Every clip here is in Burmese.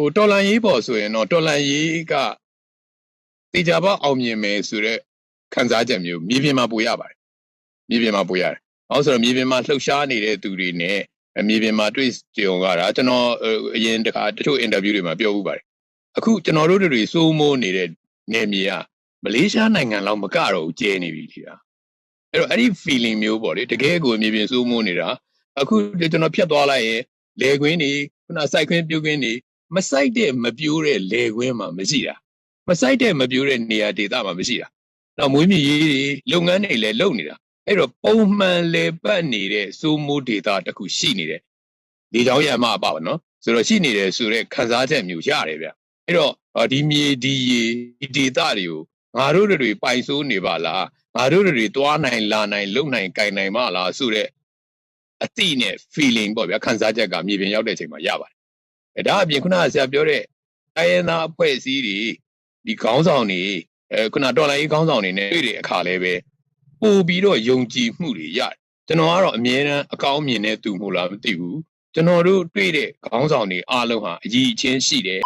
ဟိုတော်လန်ရေးပေါ်ဆိုရင်တော့တော်လန်ရေးကတေချာပေါအောင်မြင်မယ်ဆိုတော့ခံစားချက်မျိုးမြေပြင်မှာပိုရပါတယ်မြေပြင်မှာပိုရတယ်။အောင်ဆိုတော့မြေပြင်မှာလှုပ်ရှားနေတဲ့သူတွေနဲ့မြေပြင်မှာတွေ့ကြုံရတာကျွန်တော်အရင်တခါတချို့အင်တာဗျူးတွေမှာပြောဥပါတယ်။အခုကျွန်တော်တို့တွေစိုးမိုးနေတဲ့နေမြေကမလေးရှားနိုင်ငံလောက်မကတော့ကျဲနေပြီလေ။အဲ့တော့အဲ့ဒီ feeling မျိုးပေါ့လေတကယ်ကိုမြေပြင်စိုးမိုးနေတာအခုကျွန်တော်ဖြတ်သွားလိုက်ရင်လေကွင်းတွေခုနစိုက်ခွင်းပြုတ်ခွင်းတွေ မစိုက်တဲ့မပြိုးတဲ့လေခွင်းမှာမရှိတာမစိုက်တဲ့မပြိုးတဲ့နေရာဒေသမှာမရှိတာတော့မွေးမြူရေးတွေလုပ်ငန်းတွေလည်းလုပ်နေတာအဲ့တော့ပုံမှန်လေပတ်နေတဲ့စိုးမိုးဒေတာတစ်ခုရှိနေတယ်ဒီကြောင့်ရမှာပါပါနော်ဆိုတော့ရှိနေတယ်ဆိုတော့ခံစားချက်မျိုးရတယ်ဗျအဲ့တော့ဒီမြေဒီရေဒီဒေတာတွေကိုငါတို့တွေပိုင်ဆိုးနေပါလားငါတို့တွေတွားနိုင်လာနိုင်လုံနိုင်ကြိုင်နိုင်မလားဆိုတဲ့အတိနဲ့ feeling ပေါ့ဗျာခံစားချက်ကမြေပြင်ရောက်တဲ့အချိန်မှာရပါတယ်အဲ ဒါအပြင်ခုနကဆရာပြောတဲ့တိုင်းရင်းသားအဖွဲ့အစည်းတွေဒီခေါင်းဆောင်တွေအဲခုနတော်လိုင်းခေါင်းဆောင်တွေနဲ့တွေ့တဲ့အခါလဲပဲပို့ပြီးတော့ယုံကြည်မှုတွေရတယ်ကျွန်တော်ကတော့အမြဲတမ်းအကောင်းမြင်တဲ့သူမို့လားမသိဘူးကျွန်တော်တို့တွေ့တဲ့ခေါင်းဆောင်တွေအားလုံးဟာအကြီးအချင်းရှိတယ်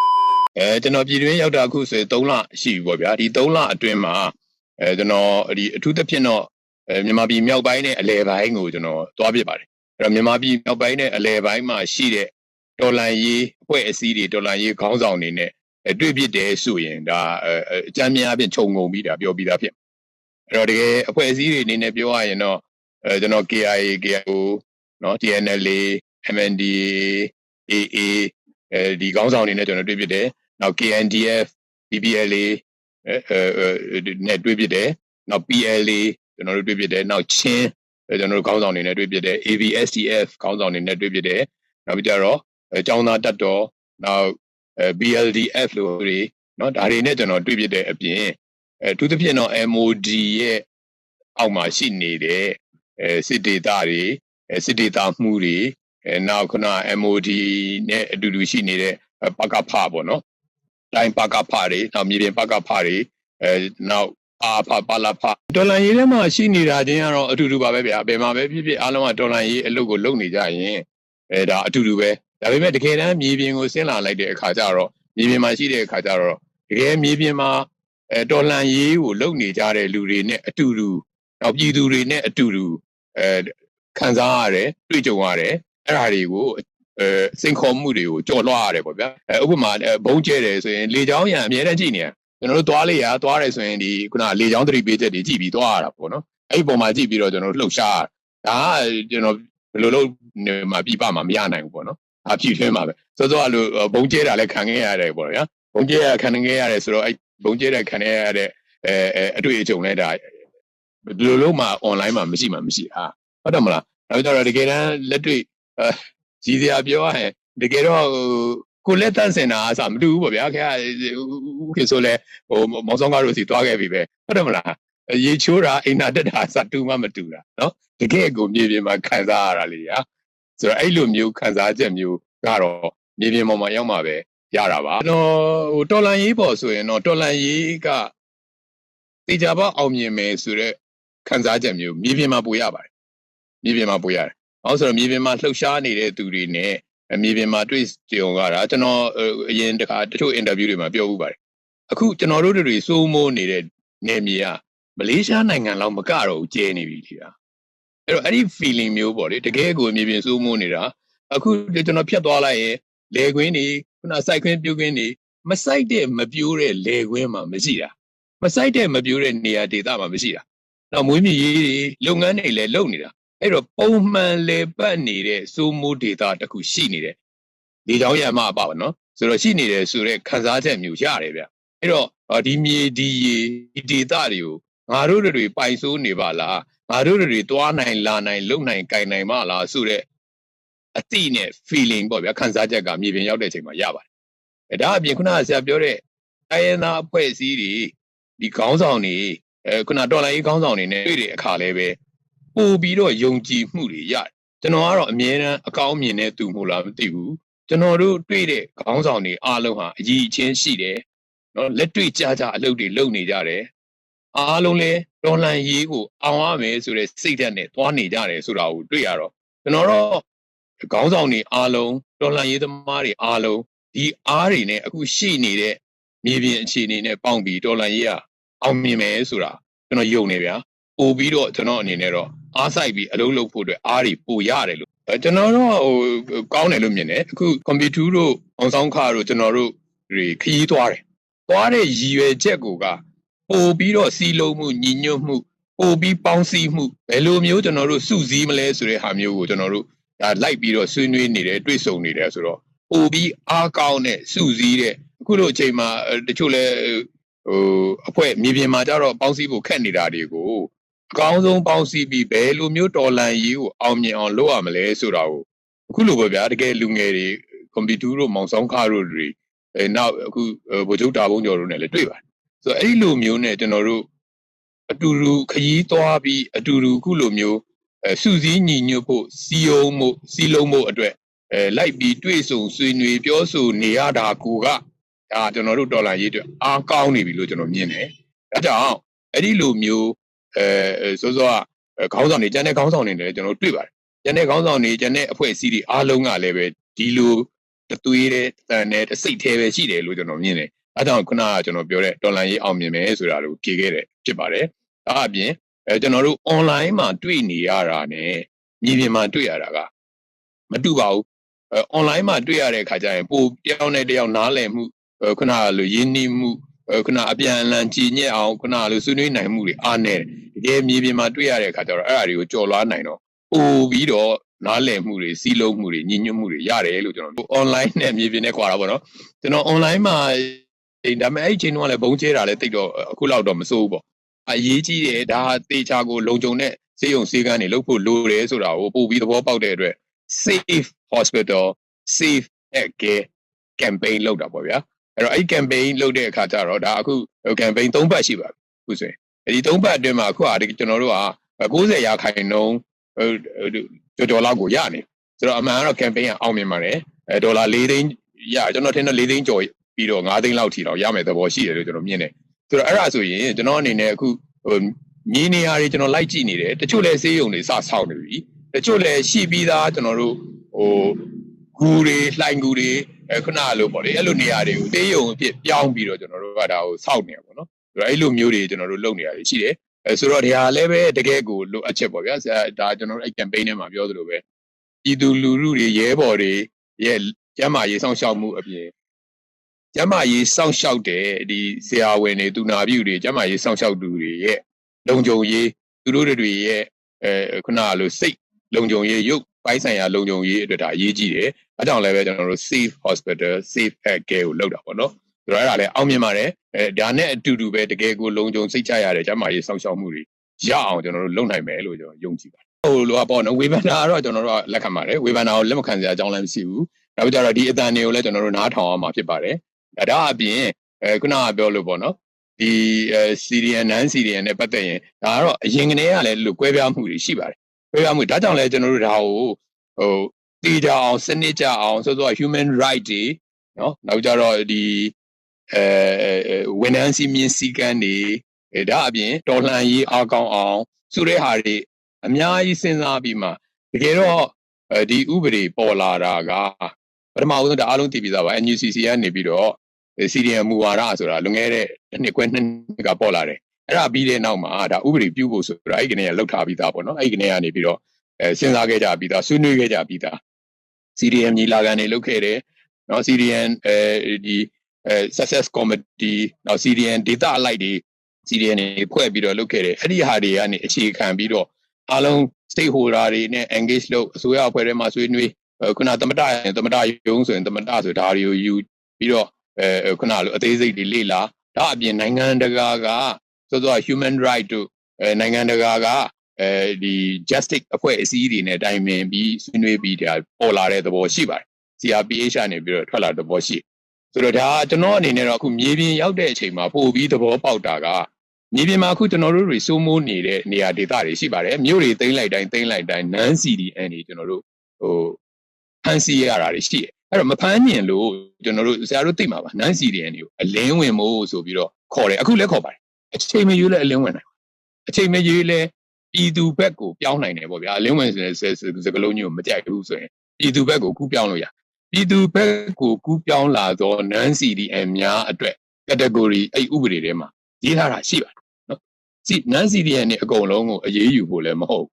အဲကျွန်တော်ပြည်တွင်းရောက်တာအခုဆိုရင်3လရှိပြီပေါ့ဗျာဒီ3လအတွင်းမှာအဲကျွန်တော်ဒီအထူးသဖြင့်တော့အဲမြန်မာပြည်မြောက်ပိုင်းနဲ့အလယ်ပိုင်းကိုကျွန်တော်သွားပြပါတယ်အဲ့တော့မြန်မာပြည်မြောက်ပိုင်းနဲ့အလယ်ပိုင်းမှာရှိတဲ့ တော်လန်ရေးအဖွဲ့အစည်းတွေတော်လန်ရေးခေါင်းဆောင်တွေနဲ့တွေ့ဖြစ်တယ်ဆိုရင်ဒါအကြမ်းများအဖြစ်ခြုံငုံပြီးဒါပြောပြီးသားဖြစ်အဲ့တော့တကယ်အဖွဲ့အစည်းတွေအနေနဲ့ပြောရရင်တော့အဲကျွန်တော် KIA KIO เนาะ TNLA MNDA AA အဲဒီခေါင်းဆောင်တွေနဲ့ကျွန်တော်တွေ့ဖြစ်တယ်နောက် KNDF BPLA အဲနဲ့တွေ့ဖြစ်တယ်နောက် PLA ကျွန်တော်တို့တွေ့ဖြစ်တယ်နောက်ချင်းကျွန်တော်တို့ခေါင်းဆောင်တွေနဲ့တွေ့ဖြစ်တယ် AVSTF ခေါင်းဆောင်တွေနဲ့တွေ့ဖြစ်တယ်နောက်ပြီးကြတော့ အကြောင်းသားတက်တော်နောက် BLDF လို့တွေနော်ဒါတွေနဲ့ကျွန်တော်တွေ့ပြတဲ့အပြင်အဲသူသဖြင့်တော့ MOD ရဲ့အောက်မှာရှိနေတဲ့အဲစစ်ဒေတာတွေစစ်ဒေတာမှုတွေအဲနောက်ခုန MOD နဲ့အတူတူရှိနေတဲ့ပကဖပေါ့နော်တိုင်းပကဖတွေနောက်မြေပြင်ပကဖတွေအဲနောက်အာဖပါလာဖဒေါ်လာရေးထဲမှာရှိနေတာချင်းကတော့အတူတူပါပဲဗျာဘယ်မှာပဲဖြစ်ဖြစ်အားလုံးကဒေါ်လာရေးအလုပ်ကိုလုပ်နေကြရင်အဲဒါအတူတူပဲ ဒါပေမဲ့တကယ်တမ်းမြေပြင်ကိုဆင်းလာလိုက်တဲ့အခါကျတော့မြေပြင်မှာရှိတဲ့အခါကျတော့တကယ်မြေပြင်မှာအဲတော်လှန်ရေးကိုလုပ်နေကြတဲ့လူတွေနဲ့အတူတူနောက်ပြည်သူတွေနဲ့အတူတူအဲခံစားရတယ်တွေ့ကြုံရတယ်အဲ့ဒါတွေကိုအဲစိန်ခေါ်မှုတွေကိုကြော်လွှားရတယ်ပေါ့ဗျာအဲဥပမာဘုံကျဲတယ်ဆိုရင်လေချောင်းရံအများနဲ့ကြည့်နေရကျွန်တော်တို့သွားလေရသွားတယ်ဆိုရင်ဒီခုနလေချောင်းသတိပေးချက်တွေကြည့်ပြီးသွားရတာပေါ့နော်အဲ့ဒီပုံမှာကြည့်ပြီးတော့ကျွန်တော်တို့လှုပ်ရှားဒါကကျွန်တော်ဘယ်လိုလုပ်နေမှာပြပမှာမရနိုင်ဘူးပေါ့နော် အဖြစ်ထွင်းမှာပဲစောစောအလိုဘုံကျဲတာလည်းခံခဲ့ရတယ်ပေါ့ဗျာဘုံကျဲရခံခဲ့ရတယ်ဆိုတော့အဲ့ဘုံကျဲတဲ့ခံရတဲ့အဲအတွေ့အကြုံလဲဒါဘယ်လိုလုံးမှာ online မှာမရှိမှမရှိဟာဟုတ်တယ်မလားဒါကြတော့တကယ်တမ်းလက်တွေ့အဲကြီးစရာပြောရရင်တကယ်တော့ကိုလက်တန့်စင်တာအစားမတူဘူးပေါ့ဗျာခင်ဗျဥခေဆိုလဲဟိုမောင်ဆောင်ကားတို့စီသွားခဲ့ပြီပဲဟုတ်တယ်မလားရေချိုးတာအိမ်နာတက်တာအစားတူမှမတူတာနော်တကယ်ကိုမြေပြင်မှာခံစားရတာလေညာ ဆိုတော့အဲ့လိုမျိုးခံစားချက်မျိုးကတော့မြေပြင်ပေါ်မှာရောက်မှာပဲရတာပါကျွန်တော်ဟိုတော်လန်ရေးပေါ်ဆိုရင်တော့တော်လန်ရေးကတေချာပေါအောင်မြင်မယ်ဆိုတော့ခံစားချက်မျိုးမြေပြင်မှာပိုရပါတယ်မြေပြင်မှာပိုရတယ်။အောင်ဆိုတော့မြေပြင်မှာလှုပ်ရှားနေတဲ့သူတွေနဲ့မြေပြင်မှာတွေ့ကြုံရတာကျွန်တော်အရင်တခါတချို့အင်တာဗျူးတွေမှာပြောဥပါတယ်။အခုကျွန်တော်တို့တွေစိုးမိုးနေတဲ့နေမြေကမလေးရှားနိုင်ငံလောက်မကတော့ကျဲနေပြီလေ။ အဲ့တော့အဲ့ဒီ feeling မျိုးပေါ့လေတကယ်ကိုမြေပြင်စိုးမိုးနေတာအခုကျွန်တော်ဖြတ်သွားလိုက်ရင်လေကွင်းတွေခုနစိုက်ခွင်းပြုတ်ခွင်းတွေမစိုက်တဲ့မပြိုးတဲ့လေခွင်းမှာမရှိတာမစိုက်တဲ့မပြိုးတဲ့နေရာဒေသမှာမရှိတာတော့မွေးမြူရေးတွေလုပ်ငန်းတွေလည်းလုပ်နေတာအဲ့တော့ပုံမှန်လေပတ်နေတဲ့စိုးမိုးဒေတာတစ်ခုရှိနေတယ်ဒီကြောင့်ရမှာပါပါနော်ဆိုတော့ရှိနေတယ်ဆိုတော့ခံစားချက်မျိုးရတယ်ဗျအဲ့တော့ဒီမြေဒီရေဒီဒေတာတွေကို ငါတို့တွေပိုင်ဆိုးနေပါလားငါတို့တွေတွားနိုင်လာနိုင်လုံနိုင်ကြိုင်နိုင်မလားဆိုတဲ့အတိနဲ့ feeling ပေါ့ဗျာခံစားချက်ကမြေပြင်ရောက်တဲ့အချိန်မှာရပါတယ်အဲဒါအပြင်ခုနကဆရာပြောတဲ့တိုင်းရင်းသားအဖွဲ့အစည်းတွေဒီခေါင်းဆောင်တွေအဲခုနတော်လိုင်းရေးခေါင်းဆောင်တွေနဲ့တွေ့တဲ့အခါလဲပဲပို့ပြီးတော့ယုံကြည်မှုတွေရတယ်ကျွန်တော်ကတော့အမြဲတမ်းအကောင်းမြင်တဲ့သူမို့လားမသိဘူးကျွန်တော်တို့တွေ့တဲ့ခေါင်းဆောင်တွေအားလုံးဟာအကြီးအချင်းရှိတယ်နော်လက်တွေ့ကြကြအလုပ်တွေလုပ်နေကြတယ် အားလုံးလဲတော်လှန်ရေးကိုအောင်ရမယ်ဆိုတဲ့စိတ်ဓာတ်နဲ့သွားနေကြတယ်ဆိုတာကိုတွေ့ရတော့ကျွန်တော်တော့ခေါင်းဆောင်တွေအားလုံးတော်လှန်ရေးသမားတွေအားလုံးဒီအားတွေနဲ့အခုရှိနေတဲ့မြေပြင်အခြေအနေနဲ့ပေါင်းပြီးတော်လန်ရေးကအောင်မြင်မယ်ဆိုတာကျွန်တော်ယုံနေဗျာပို့ပြီးတော့ကျွန်တော်အနေနဲ့တော့အားစိုက်ပြီးအလုပ်လုပ်ဖို့အတွက်အားတွေပိုရတယ်လို့အဲကျွန်တော်တော့ဟိုကောင်းတယ်လို့မြင်တယ်အခုကွန်ပျူတာတို့အောင်ဆောင်ခါတို့ကျွန်တော်တို့တွေခရီးသွားတယ်သွားတဲ့ရည်ရွယ်ချက်ကိုက ပို့ပြီးတော့စီလုံးမှုညီညွတ်မှုပို့ပြီးပေါင်းစည်းမှုဘယ်လိုမျိုးကျွန်တော်တို့စုစည်းမလဲဆိုတဲ့ဟာမျိုးကိုကျွန်တော်တို့ဒါလိုက်ပြီးတော့ဆွေးနွေးနေတယ်တွေ့ဆုံနေတယ်ဆိုတော့ပို့ပြီးအားကောင်းတဲ့စုစည်းတဲ့အခုလိုအချိန်မှာတချို့လဲဟိုအဖွဲ့မြေပြင်မှာကြတော့ပေါင်းစည်းဖို့ခက်နေတာတွေကိုအကောင်းဆုံးပေါင်းစည်းပြီးဘယ်လိုမျိုးတော်လန်ရေးကိုအောင်မြင်အောင်လုပ်ရမလဲဆိုတာကိုအခုလိုပဲဗျာတကယ်လူငယ်တွေကွန်ပျူတာတို့မောင်ဆောင်ခါတို့တွေအဲနောက်အခုဗိုလ်ချုပ်တာဘုံကျော်တို့နဲ့လည်းတွေ့ပါတယ် ဆိုတော့အဲ့ဒီလိုမျိုးနဲ့ကျွန်တော်တို့အတူတူခရီးသွားပြီးအတူတူခုလိုမျိုးအဲစုစည်းညီညွတ်ဖို့စီယုံမှုစီလုံးမှုအတွက်အဲလိုက်ပြီးတွေ့ဆုံဆွေးနွေးပြောဆိုနေရတာကိုကဒါကျွန်တော်တို့ဒေါ်လာရေးအတွက်အားကောင်းနေပြီလို့ကျွန်တော်မြင်တယ်ဒါကြောင့်အဲ့ဒီလိုမျိုးအဲစောစောကခေါင်းဆောင်တွေကျန်တဲ့ခေါင်းဆောင်တွေလည်းကျွန်တော်တွေ့ပါတယ်ကျန်တဲ့ခေါင်းဆောင်တွေကျန်တဲ့အဖွဲ့အစည်းတွေအားလုံးကလည်းပဲဒီလိုတသွေးတဲ့တန်တဲ့စိတ်แท้ပဲရှိတယ်လို့ကျွန်တော်မြင်တယ် အဲကြောင့်ခုနကကျွန်တော်ပြောတဲ့ဒေါ်လာရေးအောင်မြင်မယ်ဆိုတာကိုဖြေခဲ့တယ်ဖြစ်ပါတယ်ဒါအပြင်အဲကျွန်တော်တို့ online မှာတွေ့နေရတာ ਨੇ မြေပြင်မှာတွေ့ရတာကမတူပါဘူးအဲ online မှာတွေ့ရတဲ့အခါကျရင်ပိုတယောက်နဲ့တယောက်နားလည်မှုခုနကလိုရင်းနှီးမှုခုနအပြန်အလှန်ကြည်ညက်အောင်ခုနကလိုဆွေးနွေးနိုင်မှုတွေအားနေတယ်တကယ်မြေပြင်မှာတွေ့ရတဲ့အခါကျတော့အဲ့အရာတွေကိုကြော်လွှားနိုင်တော့ပိုပြီးတော့နားလည်မှုတွေစီးလုံးမှုတွေညီညွတ်မှုတွေရတယ်လို့ကျွန်တော် online နဲ့မြေပြင်နဲ့ကြွာတာပေါ့နော်ကျွန်တော် online မှာ ဒါပေမဲ့အဲ့ဒီချိန်တုန်းကလည်းဘုံကျဲတာလည်းတိတ်တော့အခုလောက်တော့မစိုးဘူးပေါ့အရေးကြီးတယ်ဒါတေချာကိုလုံခြုံတဲ့စေယုံစေကန်းတွေလုပ်ဖို့လိုတယ်ဆိုတာကိုပို့ပြီးသဘောပေါက်တဲ့အတွက် safe hospital safe at care campaign လုပ်တာပေါ့ဗျာအဲ့တော့အဲ့ campaign လုပ်တဲ့အခါကျတော့ဒါအခု campaign ၃ပတ်ရှိပါပြီခုဆိုရင်ဒီ၃ပတ်အတွင်းမှာအခုဟာကျွန်တော်တို့က90ရာခိုင်နှုန်းကြော်ကြော်လောက်ကိုရနေဆိုတော့အမှန်ကတော့ campaign ကအောင်မြင်ပါတယ်အဲဒေါ်လာ၄သိန်းရကျွန်တော်ထင်တော့၄သိန်းကျော် ပြီးတော့9သိန်းလောက်ထိတော့ရမယ်သဘောရှိတယ်လို့ကျွန်တော်မြင်တယ်ဆိုတော့အဲ့ဒါဆိုရင်ကျွန်တော်အနေနဲ့အခုဟိုမြင်းနေရာတွေကျွန်တော်လိုက်ကြည့်နေတယ်တချို့လဲဆေးရုံတွေစဆောက်နေပြီတချို့လဲရှိပြီးသားကျွန်တော်တို့ဟိုဂူတွေလှိုင်ဂူတွေအဲခုနလိုပေါ့လေအဲ့လိုနေရာတွေကိုဆေးရုံအဖြစ်ပြောင်းပြီးတော့ကျွန်တော်တို့ကဒါကိုစောက်နေရပါတော့ဆိုတော့အဲ့လိုမျိုးတွေကျွန်တော်တို့လုပ်နေရတယ်ရှိတယ်အဲဆိုတော့ဒီဟာလည်းပဲတကယ်ကိုလိုအပ်ချက်ပေါ့ဗျာဒါကျွန်တော်တို့အဲ့ campaign ထဲမှာပြောသလိုပဲပြည်သူလူထုတွေရဲဘော်တွေရဲ့ကျမ်းမာရေးစောင့်ရှောက်မှုအပြင် ကျမ်းမာရေးစောင့်ရှောက်တဲ့ဒီဆရာဝန်တွေသူနာပြုတွေကျမ်းမာရေးစောင့်ရှောက်သူတွေရဲ့လုံခြုံရေးသူတို့တွေရဲ့အဲခုနကလိုစိတ်လုံခြုံရေးရုပ်ပိုင်းဆိုင်ရာလုံခြုံရေးအတွက်ဒါအရေးကြီးတယ်။အဲကြောင့်လည်းပဲကျွန်တော်တို့ safe hospital safe care ကိုလုပ်တာပေါ့နော်။ဆိုတော့အဲ့ဒါလည်းအောင်မြင်ပါတယ်။အဲဒါနဲ့အတူတူပဲတကယ်ကိုလုံခြုံစိတ်ချရတဲ့ကျန်းမာရေးစောင့်ရှောက်မှုတွေရအောင်ကျွန်တော်တို့လုပ်နိုင်မယ်လို့ကျွန်တော်ယုံကြည်ပါတယ်။ဟိုလိုပေါ့နော်ဝေဖန်တာကတော့ကျွန်တော်တို့ကလက်ခံပါတယ်။ဝေဖန်တာကိုလက်မခံစရာအကြောင်းလည်းမရှိဘူး။နောက်ကြတော့ဒီအတန်တွေကိုလည်းကျွန်တော်တို့နားထောင်အောင်မှာဖြစ်ပါတယ်။ ဒါအပြင်အဲခုနကပြောလို့ပေါ့နော်။ဒီအဲ CDN non CDN နဲ့ပတ်သက်ရင်ဒါကတော့အရင်ကတည်းကလည်းလို့ကွဲပြားမှုတွေရှိပါတယ်။ကွဲပြားမှုဒါကြောင့်လည်းကျွန်တော်တို့ဒါကိုဟိုတည်ကြအောင်စနစ်ကြအောင်ဆိုတော့ human right တွေနော်နောက်ကြတော့ဒီအဲဝန်ထမ်းစီမင်းစည်းကမ်းတွေအဲဒါအပြင်တော်လှန်ရေးအားကောင်းအောင်ဆိုတဲ့ဟာတွေအများကြီးစဉ်းစားပြီးမှတကယ်တော့ဒီဥပဒေပေါ်လာတာကပထမဦးဆုံးဒါအားလုံးတည်ပြီးသားပါ NUCC ကနေပြီးတော့ CDM မူဝါဒဆိုတာလွန်ခဲ့တဲ့နှစ်ခွဲနှစ်နှစ်ကပေါ်လာတယ်အဲ့ဒါပြီးတဲ့နောက်မှာဒါဥပဒေပြုဖို့ဆိုတာအဲ့ဒီကနေကလှုပ်ထားပြီးသားပေါ့နော်အဲ့ဒီကနေကနေပြီးတော့အဲစဉ်းစားခဲ့ကြပြီးသားဆွေးနွေးခဲ့ကြပြီးသား CDM ညီလာခံတွေလုပ်ခဲ့တယ်နော် CDM အဲဒီအဲ success committee နော် CDM data အလိုက်တွေ CDM တွေဖွဲ့ပြီးတော့လုပ်ခဲ့တယ်အဲ့ဒီဟာတွေကနေအခြေခံပြီးတော့အားလုံး stakeholder တွေနဲ့ engage လုပ်အစိုးရအဖွဲ့ထဲမှာဆွေးနွေးခုနသမတရင်သမတရုံးဆိုရင်သမတဆိုဒါတွေကိုယူပြီးတော့ အဲခုနလိုအသေးစိတ်တွေလေ့လာဒါအပြင်နိုင်ငံတကာကဆိုတော့ human right တို့အဲနိုင်ငံတကာကအဲဒီ justice အဖွဲ့အစည်းတွေနဲ့တိုင်ပင်ပြီးဆွေးနွေးပြီးဒါပေါ်လာတဲ့သဘောရှိပါတယ် CRPH ကနေပြီးတော့ထွက်လာတဲ့သဘောရှိဆိုတော့ဒါကျွန်တော်အနေနဲ့တော့အခုမြေပြင်ရောက်တဲ့အချိန်မှာပို့ပြီးသဘောပေါက်တာကမြေပြင်မှာအခုကျွန်တော်တို့တွေစိုးမိုးနေတဲ့နေရာဒေသတွေရှိပါတယ်မြို့တွေသိမ်းလိုက်တိုင်းသိမ်းလိုက်တိုင်း non CDN တွေကျွန်တော်တို့ဟိုဖန်စီရတာတွေရှိတယ် အဲ့တော့မဖမ်းမြင်လို့ကျွန်တော်တို့ဆရာတို့သိမှာပါ non CDN တွေကိုအလင်းဝင်မို့ဆိုပြီးတော့ခေါ်တယ်အခုလည်းခေါ်ပါတယ်အချိန်မရွေးလည်းအလင်းဝင်နိုင်အချိန်မရွေးလည်းပြည်သူဘက်ကိုပြောင်းနိုင်တယ်ပေါ့ဗျာအလင်းဝင်ဆိုတဲ့စကလုံးမျိုးမကြိုက်ဘူးဆိုရင်ပြည်သူဘက်ကိုကူးပြောင်းလို့ရပြည်သူဘက်ကိုကူးပြောင်းလာသော non CDM များအတွက် category အဲ့ဥပဒေထဲမှာရေးထားတာရှိပါတယ်နော်စီ non CDM နဲ့အကုန်လုံးကိုအရေးယူဖို့လည်းမဟုတ်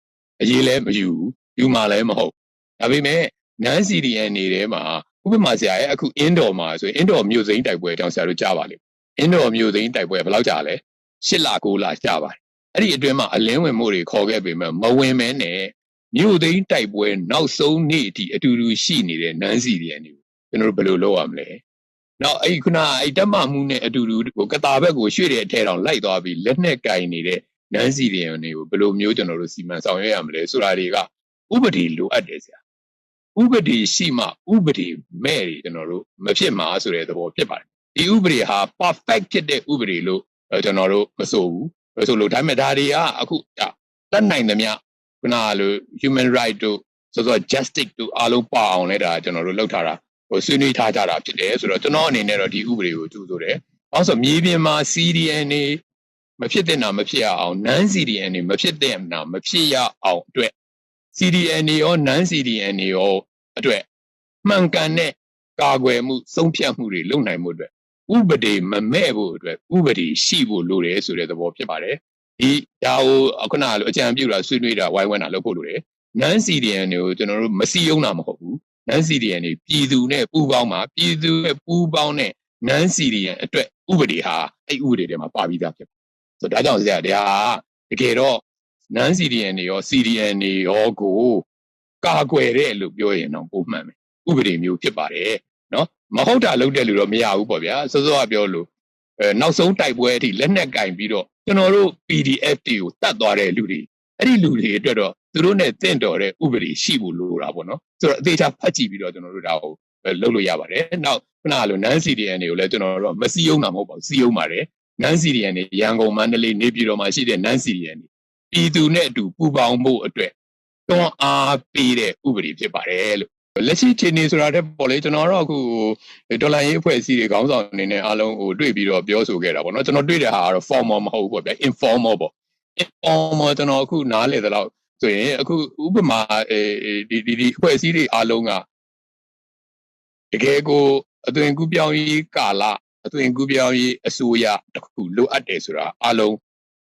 အရေးလည်းမယူဘူးယူမှလည်းမဟုတ်ဒါပေမဲ့ non CDM နေထဲမှာ ဥပမာဆရာရဲ့အခု indoor မှာဆိုရင် indoor မြို့စိမ်းတိုက်ပွဲအကြောင်းဆရာတို့ကြားပါလိမ့် indoor မြို့စိမ်းတိုက်ပွဲဘယ်လောက်ကြာလဲ8လ9လကြာပါတယ်အဲ့ဒီအတွင်းမှာအလင်းဝင်မှုတွေခေါ်ခဲ့ပေမဲ့မဝင်မဲနဲ့မြို့သိမ်းတိုက်ပွဲနောက်ဆုံးနေ့အထိအတူတူရှိနေတဲ့နန်းစီတွေအနေကိုကျွန်တော်တို့ဘယ်လိုလုပ်ရမလဲနောက်အဲ့ခုနအဲ့တက်မှမှုနဲ့အတူတူဟိုကတာဘက်ကိုရွှေ့တဲ့အထဲတောင်လိုက်သွားပြီးလက်နဲ့ကင်နေတဲ့နန်းစီတွေအနေကိုဘယ်လိုမျိုးကျွန်တော်တို့စီမံဆောင်ရွက်ရမလဲဆိုတာတွေကဥပဒေလိုအပ်တယ်ဆရာ ဥပဒေရှိမှဥပဒေမဲ့တွေကျွန်တော်တို့မဖြစ်မှာဆိုတဲ့သဘောဖြစ်ပါတယ်ဒီဥပဒေဟာ perfect ဖြစ်တဲ့ဥပဒေလို့ကျွန်တော်တို့မဆိုဘူးဆိုလို့ဒါပေမဲ့ဒါတွေကအခုတတ်နိုင်သမျှခုနကလို human right တို့ဆိုတော့ justice တို့အားလုံးပါအောင်လဲဒါကျွန်တော်တို့လောက်ထားတာဟိုဆွေးနွေးထားကြတာဖြစ်တယ်ဆိုတော့ကျွန်တော်အနေနဲ့တော့ဒီဥပဒေကိုကြိုးဆိုတယ်။ဘာလို့ဆိုမြေပြင်မှာ CDN နေမဖြစ်တဲ့နာမဖြစ်ရအောင် non CDN နေမဖြစ်တဲ့နာမဖြစ်ရအောင်အတွက် CDN နေရော non CDN နေရောအတွက်မှန်ကန်တဲ့ကာကွယ်မှုဆုံးဖြတ်မှုတွေလုပ်နိုင်မှုအတွက်ဥပဒေမမဲ့ဖို့အတွက်ဥပဒေရှိဖို့လိုတယ်ဆိုတဲ့သဘောဖြစ်ပါတယ်ဒီဒါကိုခုနကလိုအကြံပြုတာဆွေးနွေးတာဝိုင်းဝန်းတာလုပ်ဖို့လိုတယ်နန်းစီဒီအန်တွေကိုကျွန်တော်တို့မစီယုံတာမဟုတ်ဘူးနန်းစီဒီအန်တွေပြည်သူနဲ့ပူးပေါင်းမှာပြည်သူနဲ့ပူးပေါင်းတဲ့နန်းစီဒီအန်အတွက်ဥပဒေဟာအဲ့ဥပဒေထဲမှာပါပြီးသားဖြစ်ဆိုတော့ဒါကြောင့်ဆရာတရားတကယ်တော့ နန်းစီဒီအန်တွေရောစီဒီအန်တွေရောကိုကာကွယ်တဲ့လို့ပြောရင်တော့ပုံမှန်ပဲဥပဒေမျိုးဖြစ်ပါတယ်နော်မဟုတ်တာလုပ်တဲ့လူတော့မရဘူးပေါ့ဗျာစောစောကပြောလို့အဲနောက်ဆုံးတိုက်ပွဲအထိလက်နက်ကင်ပြီးတော့ကျွန်တော်တို့ PDF တွေကိုတတ်သွားတဲ့လူတွေအဲ့ဒီလူတွေအတွက်တော့သူတို့နဲ့တင့်တော်တဲ့ဥပဒေရှိဖို့လိုတာပေါ့နော်ဆိုတော့အသေးချာဖတ်ကြည့်ပြီးတော့ကျွန်တော်တို့ဒါကိုလုပ်လို့ရပါတယ်နောက်ခုနကလို non CDN တွေကိုလည်းကျွန်တော်တို့မစီယုံတာမဟုတ်ပါဘူးစီယုံပါတယ် non CDN တွေရန်ကုန်မန္တလေးနေပြည်တော်မှာရှိတဲ့ non CDN တွေ ပြည်သူနဲ့အတူပူးပေါင်းဖို့အတွက်တွန်းအားပေးတဲ့ဥပဒေဖြစ်ပါတယ်လို့လက်ရှိခြေနေဆိုတာတဲ့ပေါ့လေကျွန်တော်တော့အခုဒေါ်လာရေးအဖွဲ့အစည်းတွေခေါင်းဆောင်အနေနဲ့အားလုံးဟိုတွေ့ပြီးတော့ပြောဆိုခဲ့တာပေါ့နော်ကျွန်တော်တွေ့တဲ့ဟာကတော့ formal မဟုတ်ဘူးပေါ့ဗျာ informal ပေါ့ informal ကျွန်တော်အခုနားလေတဲ့လောက်ဆိုရင်အခုဥပမာအဲဒီဒီဒီအဖွဲ့အစည်းတွေအားလုံးကတကယ်ကိုအသွင်ကူးပြောင်းရေးကာလအသွင်ကူးပြောင်းရေးအစိုးရတခုလိုအပ်တယ်ဆိုတာအားလုံး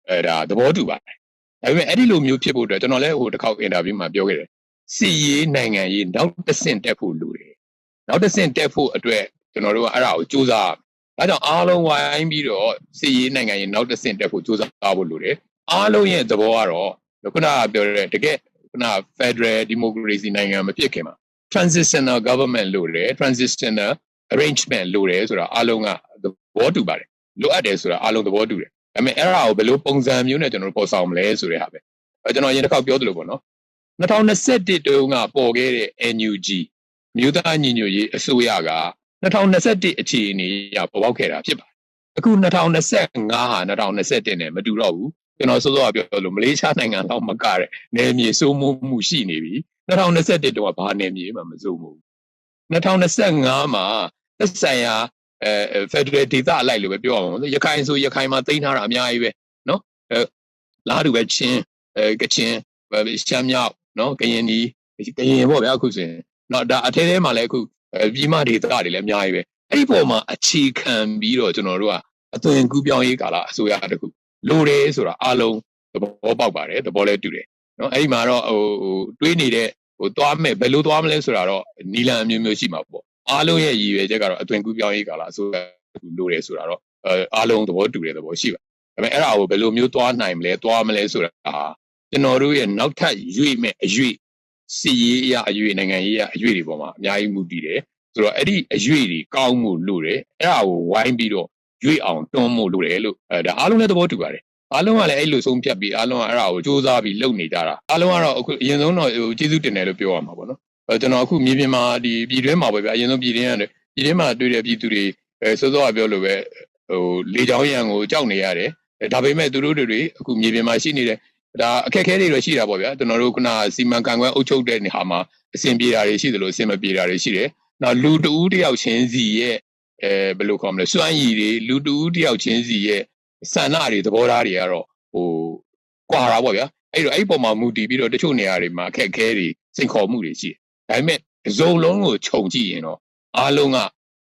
အဲဒါသဘောတူပါတယ် ဒါပေမဲ့အဲ့ဒီလိုမျိုးဖြစ်ဖို့အတွက်ကျွန်တော်လည်းဟိုတစ်ခေါက်အင်တာဗျူးမှာပြောခဲ့တယ်စီရေးနိုင်ငံရေးနောက်တစ်ဆင့်တက်ဖို့လိုတယ်နောက်တစ်ဆင့်တက်ဖို့အတွက်ကျွန်တော်တို့ကအဲ့ဒါကိုစူးစမ်းဒါကြောင့်အားလုံးဝိုင်းပြီးတော့စီရေးနိုင်ငံရေးနောက်တစ်ဆင့်တက်ဖို့စူးစမ်းဖို့လိုတယ်အားလုံးရဲ့သဘောကတော့ခုနကပြောတဲ့တကယ်ခုန Federal Democracy နိုင်ငံမဖြစ်ခင်မှာ transitional government လို့တယ် transitional arrangement လို့တယ်ဆိုတာအားလုံးကသဘောတူပါတယ်လိုအပ်တယ်ဆိုတာအားလုံးသဘောတူတယ် ဒါပေမဲ့အဲ့ဒါကိုဘယ်လိုပုံစံမျိုးနဲ့ကျွန်တော်တို့ပေါ်ဆောင်မလဲဆိုတဲ့ဟာပဲကျွန်တော်အရင်တစ်ခေါက်ပြောသလိုပေါ့နော်2021တုန်းကပေါ်ခဲ့တဲ့ NUG မြို့သားညီညွတ်ရေးအစိုးရက2021အခြေအနေရပေါ်ပေါက်ခဲ့တာဖြစ်ပါတယ်အခု2025ဟာ2021နဲ့မတူတော့ဘူးကျွန်တော်စောစောကပြောလို့မလေးရှားနိုင်ငံတော့မကတဲ့နယ်မြေစိုးမိုးမှုရှိနေပြီ2021တုန်းကဘာနယ်မြေမှမစိုးမိုးဘူး2025မှာသက်ဆိုင်ရာ အဲဖက်ဒရယ်ဒေသအလိုက်လို့ပဲပြောအောင်ရခိုင်ဆိုရခိုင်မှာသိမ်းထားတာအများကြီးပဲနော်အဲလားတူပဲချင်းအဲကချင်းရှမ်းမြောက်နော်ကရင်ဒီကရင်ပေါ့ဗျာအခုဆိုရင်နော်ဒါအထဲထဲမှာလည်းအခုပြည်မဒေသတွေလည်းအများကြီးပဲအဲ့ဒီပုံမှာအခြေခံပြီးတော့ကျွန်တော်တို့ကအသွင်ကူးပြောင်းရေးကာလအစိုးရတခုလိုတယ်ဆိုတာအလုံးသဘောပေါက်ပါတယ်သဘောလည်းတူတယ်နော်အဲ့ဒီမှာတော့ဟိုဟိုတွေးနေတဲ့ဟိုသွားမယ်ဘယ်လိုသွားမလဲဆိုတာတော့နီလန်အမျိုးမျိုးရှိမှာပေါ့ အားလုံးရဲ့ရည်ရွယ်ချက်ကတော့အသွင်ကူးပြောင်းရေးကာလအစိုးရလိုတယ်ဆိုတာတော့အားလုံးသဘောတူတဲ့သဘောရှိပါဒါပေမဲ့အဲ့ဒါကိုဘယ်လိုမျိုးသွားနိုင်မလဲသွားမလဲဆိုတာကျွန်တော်တို့ရဲ့နောက်ထပ်ရွေ့မဲ့အရွေ့စီရေးအရာအရွေ့နိုင်ငံရေးအရွေ့တွေပေါ်မှာအများကြီးမူတည်တယ်ဆိုတော့အဲ့ဒီအရွေ့တွေကောင်းမှုလို့တယ်အဲ့ဒါကိုဝိုင်းပြီးတော့ရွေ့အောင်တွန်းမှုလို့တယ်လို့အဲဒါအားလုံးလည်းသဘောတူပါတယ်အားလုံးကလည်းအဲ့လိုဆုံးဖြတ်ပြီးအားလုံးကအဲ့ဒါကိုစူးစမ်းပြီးလုပ်နေကြတာအားလုံးကတော့အခုအရင်ဆုံးတော့ဟိုကျေးဇူးတင်တယ်လို့ပြောရမှာပေါ့နော်အဲ ကျွန်တော်အခုမြေပြင်မှာဒီပြည်တွင်းမှာပဲဗျအရင်ဆုံးပြည်တွင်းရတယ်ပြည်တွင်းမှာတွေ့တဲ့ပြည်သူတွေအဲစောစောကပြောလို့ပဲဟိုလေချောင်းရံကိုကြောက်နေရတယ်ဒါပေမဲ့သူတို့တွေအခုမြေပြင်မှာရှိနေတဲ့ဒါအခက်အခဲတွေတော့ရှိတာပေါ့ဗျာကျွန်တော်တို့ခုနစီမံကံကွယ်အုပ်ချုပ်တဲ့နေဟာမှာအဆင်ပြေတာတွေရှိသလိုအဆင်မပြေတာတွေရှိတယ်နောက်လူတဦးတယောက်ချင်းစီရဲ့အဲဘယ်လိုခေါ်မလဲစွမ်းရည်တွေလူတဦးတယောက်ချင်းစီရဲ့ဆန္ဒတွေသဘောထားတွေကတော့ဟိုကွာတာပေါ့ဗျာအဲ့တော့အဲ့ပုံမှာမူတည်ပြီးတော့တချို့နေရာတွေမှာအခက်အခဲတွေစိန်ခေါ်မှုတွေရှိတယ် ဒါပေမဲ့တစ်စုံလုံးကိုခြုံကြည့်ရင်တော့အားလုံးက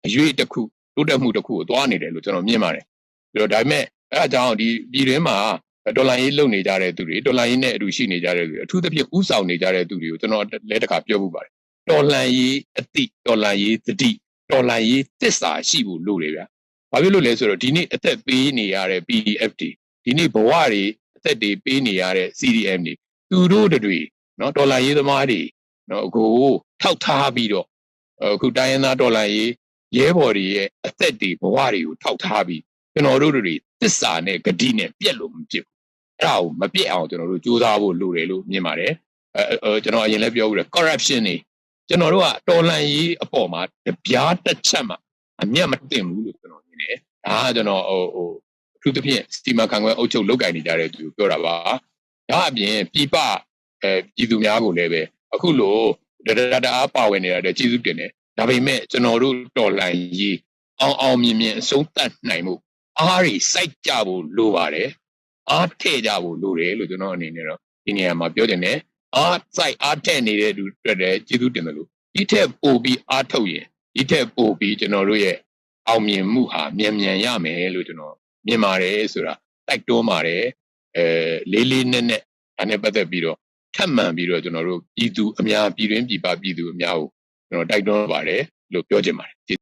အရွေးတစ်ခုတိုးတက်မှုတစ်ခုကိုသွားနေတယ်လို့ကျွန်တော်မြင်ပါတယ်ပြီးတော့ဒါပေမဲ့အဲအကြောင်းဒီပြည်တွင်းမှာဒေါ်လာရေးလုပ်နေကြတဲ့သူတွေဒေါ်လာရေးနဲ့အတူရှိနေကြတဲ့သူတွေအထူးသဖြင့်ဥဆောင်နေကြတဲ့သူတွေကိုကျွန်တော်လည်းတစ်ခါပြောမှုပါတယ်တော်လန်ရေးအတိတော်လန်ရေးတတိတော်လန်ရေးတစ္ဆာရှိဖို့လိုတယ်ဗျာဘာဖြစ်လို့လဲဆိုတော့ဒီနေ့အသက်ပေးနေရတဲ့ PDF တွေဒီနေ့ဘဝတွေအသက်တွေပေးနေရတဲ့ CDM တွေသူတို့တွေနော်ဒေါ်လာရေးသမားတွေ နော်အခုထောက်ထားပြီးတော့အခုတိုင်းရင်းသားဒေါ်လာရေးရဲဘော်တွေရဲ့အသက်တွေဘဝတွေကိုထောက်ထားပြီးကျွန်တော်တို့တွေတစ္ဆာနဲ့ဂတိနဲ့ပြက်လို့မဖြစ်ဘူးအဲ့ဒါကိုမပြက်အောင်ကျွန်တော်တို့ကြိုးစားဖို့လိုတယ်လို့မြင်ပါတယ်အဲအဲကျွန်တော်အရင်လည်းပြောဦးတယ် corruption တွေကျွန်တော်တို့ကတော်လန်ရေးအပေါ်မှာတပြားတစ်ချက်မှအမျက်မတင်ဘူးလို့ကျွန်တော်မြင်တယ်ဒါကကျွန်တော်ဟိုဟိုအထူးသဖြင့်စီမံခန့်ခွဲအုပ်ချုပ်လုပ်ကိုင်နေကြတဲ့သူပြောတာပါဒါအပြင်ပြပအဲပြည်သူများကိုလည်းပဲ အခုလိုတရတအားပါဝင်နေရတဲ့ကျေးဇူးတင်တယ်ဒါပေမဲ့ကျွန်တော်တို့တော်လန်ရေးအောင်အောင်မြင်မြင်အဆုံးသတ်နိုင်မှုအားတွေစိုက်ကြဖို့လိုပါတယ်အားထည့်ကြဖို့လိုတယ်လို့ကျွန်တော်အနေနဲ့တော့ဒီနေရာမှာပြောတင်တယ်အားစိုက်အားထည့်နေတဲ့သူတွေ့တယ်ကျေးဇူးတင်တယ်လို့ဒီထက်ပိုပြီးအားထုတ်ရင်ဒီထက်ပိုပြီးကျွန်တော်တို့ရဲ့အောင်မြင်မှုဟာမြန်မြန်ရမယ်လို့ကျွန်တော်မြင်ပါတယ်ဆိုတာတိုက်တွန်းပါတယ်အဲလေးလေးနက်နက်ဒါနဲ့ပတ်သက်ပြီးတော့ ထပ်မံပြီးတော့ကျွန်တော်တို့ပြည်သူအများပြည်တွင်းပြည်ပပြည်သူအများကိုကျွန်တော်တိုက်တွန်းပါတယ်လို့ပြောချင်ပါတယ်